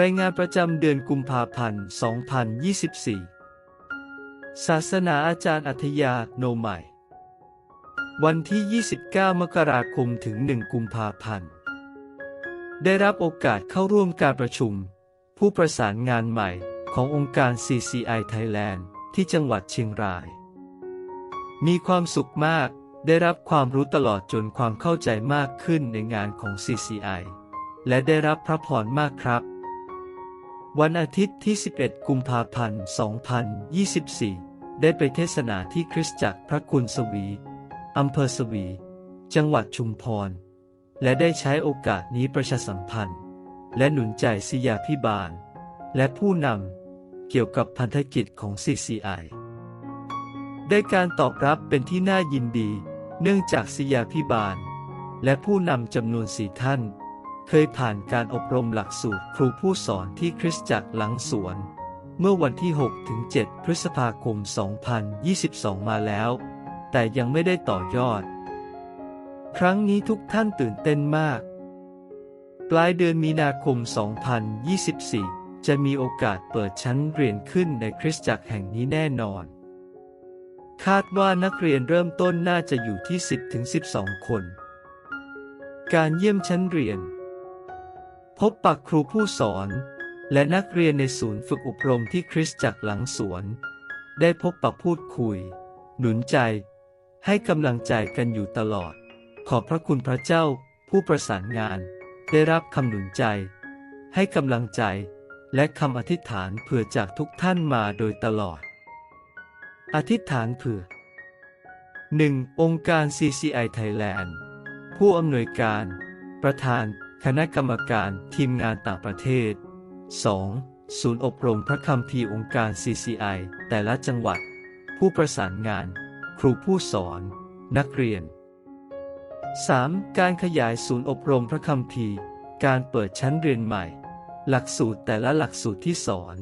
รายงานประจำเดือนกุมภาพันธ์ 2024 ศาสนาอาจารย์อัธยาโนใหม่ วันที่ 29 มกราคมถึง 1 กุมภาพันธ์ ได้รับโอกาสเข้าร่วมการประชุม ผู้ประสานงานใหม่ขององค์การ CCI Thailand ที่จังหวัดเชียงราย มีความสุขมาก ได้รับความรู้ตลอดจนความเข้าใจมากขึ้นในงานของ CCI และได้รับพระพรมากครับ วันอาทิตย์ที่ 11 กุมภาพันธ์ 2024 ได้ไปเทศนาที่คริสตจักรพระคุณสวี อำเภอสวี จังหวัดชุมพร และได้ใช้โอกาสนี้ประชาสัมพันธ์ และหนุนใจศิยาพิบาล และผู้นำเกี่ยวกับพันธกิจของ CCI ได้การตอบรับเป็นที่น่ายินดี เนื่องจากศิยาพิบาล และผู้นำจำนวนสี่ท่าน เคยผ่านการอบรมหลักสูตรครูผู้สอนที่คริสตจักรหลังสวน เมื่อวันที่ 6-7 พฤษภาคม 2022 มาแล้ว แต่ยังไม่ได้ต่อยอด ครั้งนี้ทุกท่านตื่นเต้นมาก ปลายเดือนมีนาคม 2024 จะมีโอกาสเปิดชั้นเรียนขึ้นในคริสตจักรแห่งนี้แน่นอน คาดว่านักเรียนเริ่มต้นน่าจะอยู่ที่ 10-12 คนการเยี่ยมชั้นเรียน พบปะครูผู้สอน และนักเรียนในศูนย์ฝึกอบรมที่คริสตจักรหลังสวน ได้พบปะพูดคุย หนุนใจ ให้กำลังใจกันอยู่ตลอด ขอบพระคุณพระเจ้า ผู้ประสานงาน ได้รับคำหนุนใจ ให้กำลังใจ และคำอธิษฐานเผื่อจากทุกท่านมาโดยตลอด อธิษฐานเผื่อ 1. องค์การ CCI Thailand ผู้อำนวยการ ประธาน คณะกรรมการทีมงานต่างประเทศ 2. ศูนย์อบรมพระคำทีองค์การ CCI แต่ละจังหวัด ผู้ประสานงาน ครูผู้สอน นักเรียน 3. การขยายศูนย์อบรมพระคำทีการเปิดชั้นเรียนใหม่ หลักสูตรแต่ละหลักสูตรที่สอน